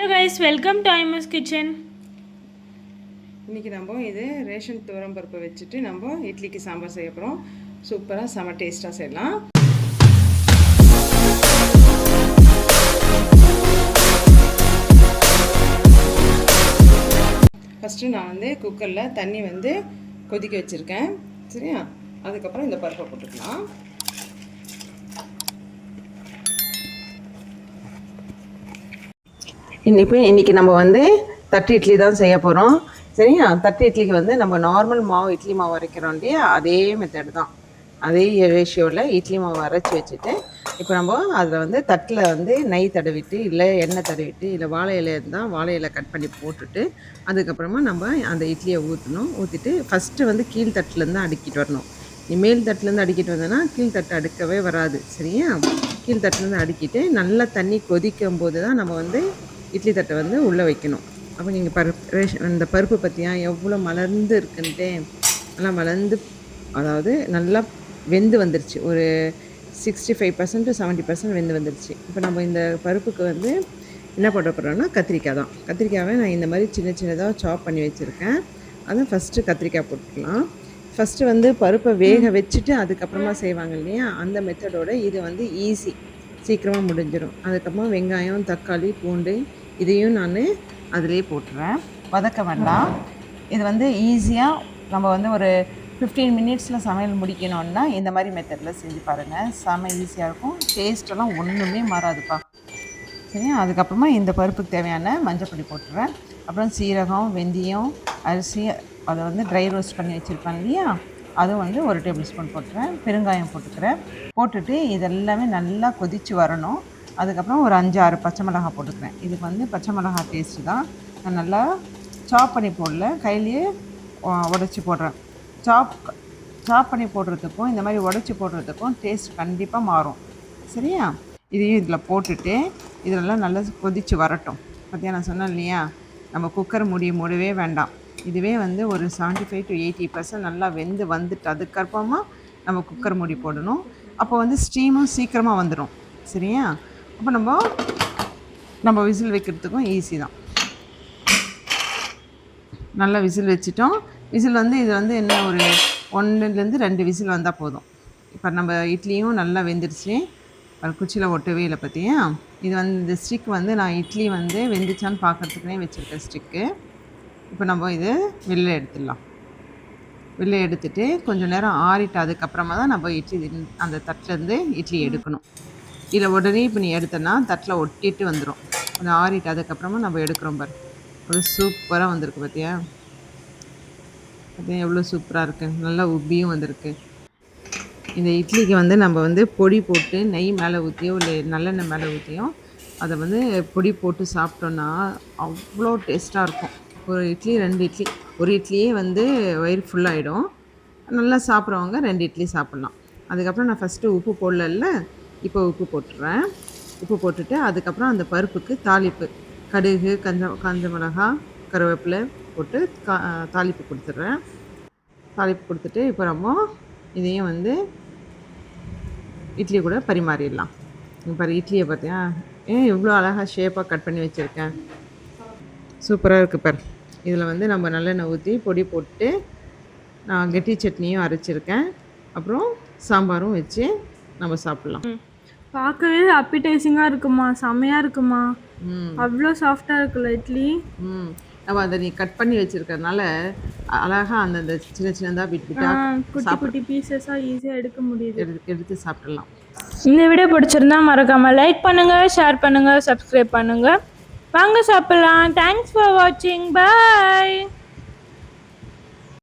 Hello guys welcome to Aimas kitchen இன்றைக்கி நம்ம இது ரேஷன் துவரம் பருப்பை வச்சுட்டு நம்ம இட்லிக்கு சாம்பார் செய்ய போகிறோம் சூப்பராக செம டேஸ்ட்டாக செய்யலாம். ஃபஸ்ட்டு நான் வந்து குக்கரில் தண்ணி வந்து கொதிக்க வச்சுருக்கேன். சரியா? அதுக்கப்புறம் இந்த பருப்பை போட்டுக்கலாம். இன்னைக்கு இன்றைக்கி நம்ம வந்து தட்டு இட்லி தான் செய்ய போகிறோம் சரியா? தட்டு இட்லிக்கு வந்து நம்ம நார்மல் மாவு இட்லி மாவு அரைக்கிறோம் இல்லையா? அதே மெத்தட் தான். அதே ரேஷியோவில் இட்லி மாவு அரைச்சி வச்சுட்டு இப்போ நம்ம அதில் வந்து தட்டில் வந்து நெய் தடவிட்டு இல்லை எண்ணெய் தடவிட்டு இல்லை வாழை இலை இருந்தால் வாழை இலை கட் பண்ணி போட்டுட்டு அதுக்கப்புறமா நம்ம அந்த இட்லியை ஊற்றணும் ஊற்றிட்டு ஃபஸ்ட்டு வந்து கீழ் தட்டுலேருந்து அடுக்கிட்டு வரணும். நீ மேல் தட்டிலேருந்து அடிக்கிட்டு வந்தேன்னா கீழ் தட்டு அடுக்கவே வராது. சரியா? கீழ் தட்டுலேருந்து அடுக்கிட்டு நல்லா தண்ணி கொதிக்கும் போது தான் நம்ம வந்து இட்லி தட்டை வந்து உள்ளே வைக்கணும். அப்போ நீங்கள் பருப்பு ரேஷன் அந்த பருப்பு பற்றியா எவ்வளோ மலர்ந்து இருக்குன்ட்டு நல்லா மலர்ந்து அதாவது நல்லா வெந்து வந்துருச்சு. ஒரு sixty five percent to seventy percent வெந்து வந்துருச்சு. இப்போ நம்ம இந்த பருப்புக்கு வந்து என்ன போட போகிறோம்னா கத்திரிக்காய் தான். கத்திரிக்காவை நான் இந்த மாதிரி சின்ன சின்னதாக சாப் பண்ணி வச்சுருக்கேன். அதை ஃபஸ்ட்டு கத்திரிக்காய் போட்டுக்கலாம். ஃபஸ்ட்டு வந்து பருப்பை வேக வச்சுட்டு அதுக்கப்புறமா செய்வாங்க இல்லையா அந்த மெத்தடோட இது வந்து ஈஸி சீக்கிரமாக முடிஞ்சிடும் அதுக்கப்புறமா வெங்காயம் தக்காளி பூண்டு இதையும் நான் அதிலே போட்டுறேன். வதக்க வேண்டாம். இது வந்து ஈஸியாக நம்ம வந்து ஒரு ஃபிஃப்டீன் மினிட்ஸில் சமையல் முடிக்கணும்னா இந்த மாதிரி மெத்தடில் செஞ்சு பாருங்கள் செம ஈஸியாக இருக்கும். டேஸ்ட்டெல்லாம் ஒன்றுமே மாறாதுப்பா. சரியா? அதுக்கப்புறமா இந்த பருப்புக்கு தேவையான மஞ்சள் பொடி போட்டுறேன். அப்புறம் சீரகம் வெந்தயம் அரிசி அதை வந்து ட்ரை ரோஸ்ட் பண்ணி வச்சுருப்பேன் இல்லையா? அதுவும் வந்து ஒரு டேபிள் ஸ்பூன் போட்டுறேன். பெருங்காயம் போட்டுக்கிறேன். போட்டுட்டு இதெல்லாமே நல்லா கொதித்து வரணும். அதுக்கப்புறம் ஒரு அஞ்சு ஆறு பச்சை மிளகாய் போட்டுக்கிறேன். இதுக்கு வந்து பச்சை மிளகாய் டேஸ்ட்டு தான். நான் நல்லா சாப் பண்ணி போடல. கையிலேயே உடச்சி போடுறேன். சாப் சாப் பண்ணி போடுறதுக்கும் இந்த மாதிரி உடச்சி போடுறதுக்கும் டேஸ்ட் கண்டிப்பாக மாறும். சரியா? இதையும் இதில் போட்டுட்டு இதெல்லாம் நல்லா கொதித்து வரட்டும். பார்த்தியா நான் சொன்னேன் இல்லையா? நம்ம குக்கர் மூடி மூடவே வேண்டாம். இதுவே வந்து ஒரு seventy five to eighty percent நல்லா வெந்து வந்துட்டு அதுக்கப்புறமா நம்ம குக்கர் மூடி போடணும். அப்போ வந்து ஸ்டீமும் சீக்கிரமாக வந்துடும் சரியா? அப்போ நம்ம நம்ம விசில் வைக்கிறதுக்கும் ஈஸி தான். நல்லா விசில் வச்சிட்டோம். விசில் வந்து இது வந்து என்ன ஒரு ஒன்றுலேருந்து ரெண்டு விசில் வந்தால் போதும். இப்போ நம்ம இட்லியும் நல்லா வெந்துருச்சு. அது குச்சியில் ஒட்டவே இல்லை பார்த்தியா? இது வந்து இந்த ஸ்டிக் வந்து நான் இட்லி வந்து வெந்துச்சான்னு பார்க்குறதுக்குனே வச்சுருக்கேன் ஸ்டிக்கு இப்போ நம்ம இது வெளில எடுத்துடலாம். வெளில எடுத்துட்டு கொஞ்சம் நேரம் ஆறிட்டு அதுக்கப்புறமா தான் நம்ம இட்லி அந்த தட்டிலேருந்து இட்லி எடுக்கணும். இதை உடனே இப்போ நீ எடுத்தனா தட்டில் ஒட்டிட்டு வந்துடும் கொஞ்சம் ஆறிட்டு அதுக்கப்புறமா நம்ம எடுக்கிறோம் பாரு. ஒரு சூப்பராக வந்திருக்கு பார்த்தியா பார்த்தியா எவ்வளோ சூப்பராக இருக்குது நல்லா உப்பியும் வந்திருக்கு. இந்த இட்லிக்கு வந்து நம்ம வந்து பொடி போட்டு நெய் மேலே ஊற்றியோ இல்லை நல்லெண்ணெய் மேலே ஊற்றியோ அதை வந்து பொடி போட்டு சாப்பிட்டோன்னா அவ்வளோ டேஸ்ட்டாக இருக்கும். ஒரு இட்லி ரெண்டு இட்லி. ஒரு இட்லியே வந்து வயிறு ஃபுல்லாகிடும் நல்லா சாப்பிட்றவங்க ரெண்டு இட்லி சாப்பிட்லாம். அதுக்கப்புறம் நான் ஃபஸ்ட்டு உப்பு போடல இப்போ உப்பு போட்டுறேன். உப்பு போட்டுட்டு அதுக்கப்புறம் அந்த பருப்புக்கு தாளிப்பு. கடுகு கஞ்ச காஞ்ச மிளகா கருவேப்பிலை போட்டு கா தாளிப்பு கொடுத்துட்றேன் தாளிப்பு கொடுத்துட்டு இப்போ நம்ம இதையும் வந்து இட்லி கூட பரிமாறிடலாம். பாரு இட்லியை பார்த்தியா? ஏன் இவ்வளோ அழகாக ஷேப்பாக கட் பண்ணி வச்சுருக்கேன்? சூப்பராக இருக்குது பார். இதில் வந்து நம்ம நல்லெண்ணெய் ஊற்றி பொடி போட்டு நான் கெட்டி சட்னியும் அரைச்சிருக்கேன். அப்புறம் சாம்பாரும் வச்சு நம்ம சாப்பிட்லாம். பார்க்கவே அப்பிடைசிங்காக இருக்குமா? செமையாக இருக்குமா? ம். அவ்வளோ சாஃப்டாக இருக்குல்ல இட்லி? ம். நம்ம அதை நீ கட் பண்ணி வச்சிருக்கறனால அழகாக அந்தந்த சின்ன சின்னதாக பிட் ஆ, பிட்டாக குட்டி குட்டி பீசஸாக ஈஸியாக எடுக்க முடியுது. எடுத்து எடுத்து சாப்பிடலாம். இந்த வீடியோ பிடிச்சிருந்தா மறக்காம லைக் பண்ணுங்க ஷேர் பண்ணுங்க சப்ஸ்கிரைப் பண்ணுங்க. வாங்க சாப்பிடலாம். தேங்க்ஸ் ஃபார் வாட்சிங் பாய்